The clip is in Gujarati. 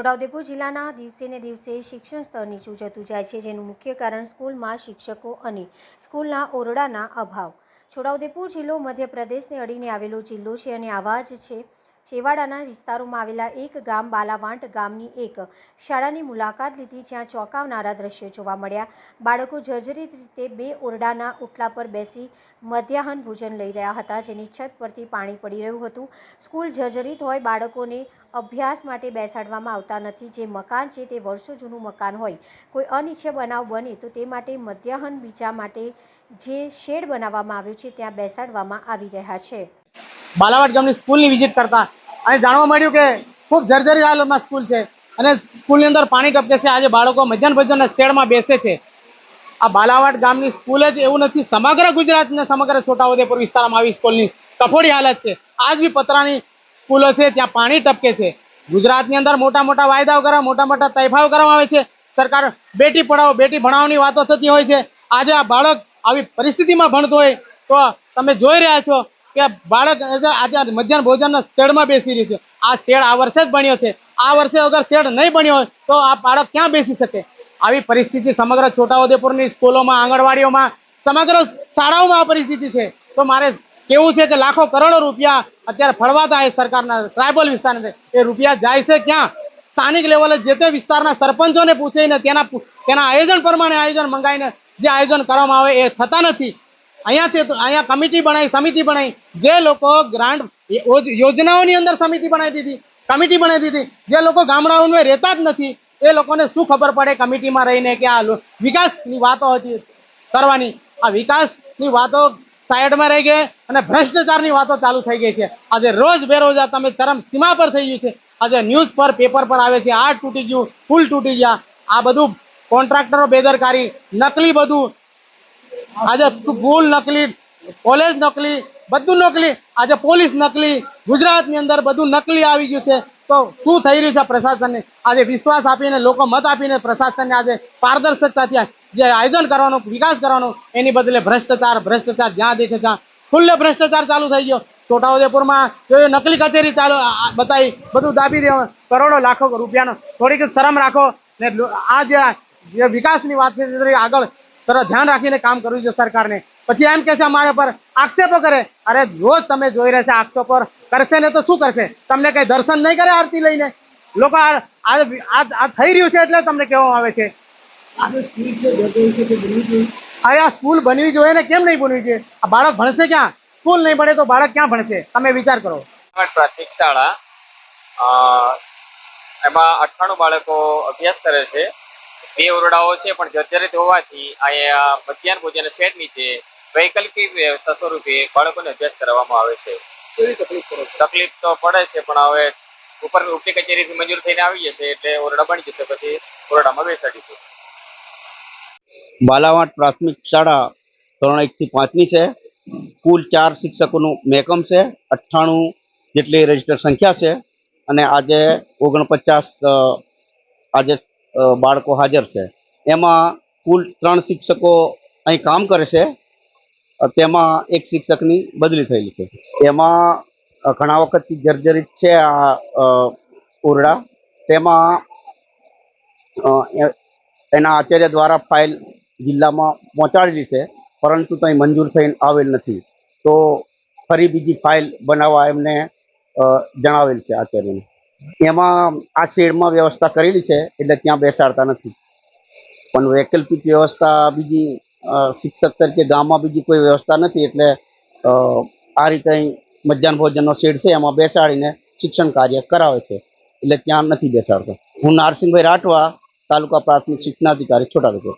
છોટાઉદેપુર જિલ્લાના દિવસે ને દિવસે શિક્ષણ સ્તર નીચું જતું જાય છે, જેનું મુખ્ય કારણ સ્કૂલમાં શિક્ષકો અને સ્કૂલના ઓરડાના અભાવ. છોટાઉદેપુર જિલ્લો મધ્યપ્રદેશને અડીને આવેલો જિલ્લો છે અને આવા જ છે છેવાડાના વિસ્તારોમાં આવેલા એક ગામ બાલાવાંટ ગામની એક શાળાની મુલાકાત લીધી જ્યાં ચોંકાવનારા દ્રશ્યો જોવા મળ્યા. બાળકો જર્જરિત રીતે બે ઓરડાના ઉટલા પર બેસી મધ્યાહન ભોજન લઈ રહ્યા હતા, જેની છત પરથી પાણી પડી રહ્યું હતું. સ્કૂલ જર્જરિત હોય, બાળકોને અભ્યાસ માટે બેસાડવામાં આવતા નથી. જે મકાન છે તે વર્ષો જૂનું મકાન હોય. કોઈ અનિચ્છે બનાવ બને તો તે માટે મધ્યાહન બીજા માટે જે શેડ બનાવવામાં આવ્યો છે, ત્યાં બેસાડવામાં આવી રહ્યા છે. બાલાવાડ ગામની સ્કૂલની વિઝિટ કરતા. અને જાણવા મળ્યું કે ખૂબ જર્જરી હાલતમાં સ્કૂલ છે. અને સ્કૂલની અંદર પાણી ટપકે છે. આજે બાળકો મધ્યાહન ભોજનના શેડમાં બેસે છે. આ બાલાવાડ ગામની સ્કૂલ જ એવું નથી. સમગ્ર ગુજરાત ને સમગ્ર છોટાઉદેપુર વિસ્તારમાં આવી સ્કૂલની કફોડી હાલત છે. આજ બી પતરાની સ્કૂલો છે. ત્યાં પાણી ટપકે છે. ગુજરાતની અંદર મોટા મોટા વાયદાઓ કરવા, મોટા મોટા તૈફાઓ કરવામાં આવે છે. સરકાર બેટી પઢાવો, બેટી ભણાવવાની વાતો થતી હોય છે. આજે આ બાળક આવી પરિસ્થિતિમાં ભણતો હોય તો તમે જોઈ રહ્યા છો કે બાળક આજે મધ્યાહન ભોજનના શેડમાં બેસી રહ્યું છે. આ શેડ આ વર્ષે જ બન્યો છે. આ વર્ષે અગર શેડ નહીં બન્યો હોય તો આ બાળક ક્યાં બેસી શકે? આવી પરિસ્થિતિ સમગ્ર છોટાઉદેપુરની સ્કૂલોમાં, આંગણવાડીઓમાં, સમગ્ર શાળાઓમાં આ પરિસ્થિતિ છે. તો મારે કેવું છે કે લાખો કરોડો રૂપિયા અત્યારે ફળવાતા એ સરકારના ટ્રાયબલ વિસ્તારને. એ રૂપિયા જાય છે ક્યાં? સ્થાનિક લેવલે જે તે વિસ્તારના સરપંચોને પૂછીને તેના તેના આયોજન પ્રમાણે આયોજન મંગાવીને જે આયોજન કરવામાં આવે એ થતા નથી. અહીંયાથી અહીંયા કમિટી બનાવી સમિતિ બનાવી જે લોકો ગ્રાન્ટ યોજનાઓની અંદર સમિતિ બનાવી દીધી, કમિટી બનાવી દીધી. જે લોકો ગામડાઓમાં રહેતા જ નથી, એ લોકોને શું ખબર પડે કમિટીમાં રહીને કે આ વિકાસની વાતો હતી કરવાની. આ વિકાસની વાતો સાઈડમાં રહી ગઈ અને ભ્રષ્ટાચારની વાતો ચાલુ થઈ ગઈ છે. આજે રોજ બેરોજગાર તમે ચરમ સીમા પર થઈ ગયું છે. આજે ન્યૂઝ પર, પેપર પર આવે છે. આ તૂટી ગયું પુલ તૂટી ગયા. આ બધું કોન્ટ્રાક્ટરો બેદરકારી, નકલી બધું આજે ભૂલ નકલી, કોલેજ નકલી, બધું નકલી, આજે પોલીસ નકલી, ગુજરાતની અંદર બધું નકલી આવી ગયું છે. તો શું થઈ રહ્યું છે પ્રશાસનને? આજે વિશ્વાસ આપીને, લોકો મત આપીને પ્રશાસનને આજે પારદર્શકતાથી જે આયોજન કરવાનું, વિકાસ કરવાનું, એની બદલે ભ્રષ્ટાચાર ભ્રષ્ટાચાર જ્યાં દેખે ત્યાં ખુલ્લે ભ્રષ્ટાચાર ચાલુ થઈ ગયો. છોટાઉદેપુરમાં જો નકલી કચેરી ચાલુ બતાવી, બધું દાબી દેવા, કરોડો, લાખો રૂપિયાનો, થોડીક શરમ રાખો, ને આ જે વિકાસની વાત છે આગળ તરફ ધ્યાન રાખીને કામ કરવું જોઈએ સરકારને. પછી એમ કે અમારા પર આક્ષેપો કરે. અરે રોજ તમે જોઈ રહ્યા આક્ષેપો કરશે ને તો શું કરશે? તમને કઈ દર્શન નહીં કરે આરતી લઈને? લોકો આ થઈ રહ્યું છે એટલે તમને કહેવામાં આવે છે. અરે આ સ્કૂલ બનવી જોઈએ ને કેમ નહીં બનવી જોઈએ? આ બાળક ભણશે ક્યાં? સ્કૂલ નહીં ભણે તો બાળક ક્યાં ભણશે? તમે વિચાર કરો. પ્રાથમિક શાળા એમાં અઠ્ઠાણું બાળકો અભ્યાસ કરે છે. બે ઓરડાઓ છે પણ જર્જરિત હોવાથી અહીંયા મધ્યાહન ભોજન શેડ નીચે વૈકલ્પિક વ્યવસ્થા સ્વરૂપે બાળકોને અભ્યાસ કરવામાં આવે છે. તકલીફ તો પડે છે પણ હવે ઉપર ઉપરી કચેરીથી મંજૂર થઈને આવી જશે એટલે ઓરડા બની જશે પછી ઓરડામાં બેસાડીશું બાલાવાટ પ્રાથમિક શાળા ધોરણ એકથી પાંચની છે. કુલ ચાર શિક્ષકોનું મેકમ છે અઠ્ઠાણું જેટલી રજિસ્ટર સંખ્યા છે. અને આજે ઓગણપચાસ અ, આજે બાળકો હાજર છે. એમાં કુલ ત્રણ શિક્ષકો અહીં કામ કરે છે. તેમાં એક શિક્ષકની બદલી થયેલી છે. એમાં ઘણા વખતથી જર્જરિત છે આ ઓરડા. તેમાં એના આચાર્ય દ્વારા ફાઇલ જિલ્લામાં પહોંચાડેલી છે, પરંતુ ત્યાં મંજૂર થઈને આવેલ નથી. તો ફરી બીજી ફાઇલ બનાવવા એમને જણાવેલ છે આચાર્યને. એમાં આ શેડમાં વ્યવસ્થા કરેલી છે, એટલે ત્યાં બેસાડતા નથી. પણ વૈકલ્પિક વ્યવસ્થા બીજી શિક્ષક તરીકે ગામમાં બીજી કોઈ વ્યવસ્થા નથી, એટલે આ રીતે મધ્યાહન ભોજનનો શેડ છે, એમાં બેસાડીને શિક્ષણ કાર્ય કરાવે છે, એટલે ત્યાં નથી બેસાડતા. હું નારસિંહભાઈ રાઠવા, તાલુકા પ્રાથમિક શિક્ષણાધિકારી, છોટાઉદેપુર.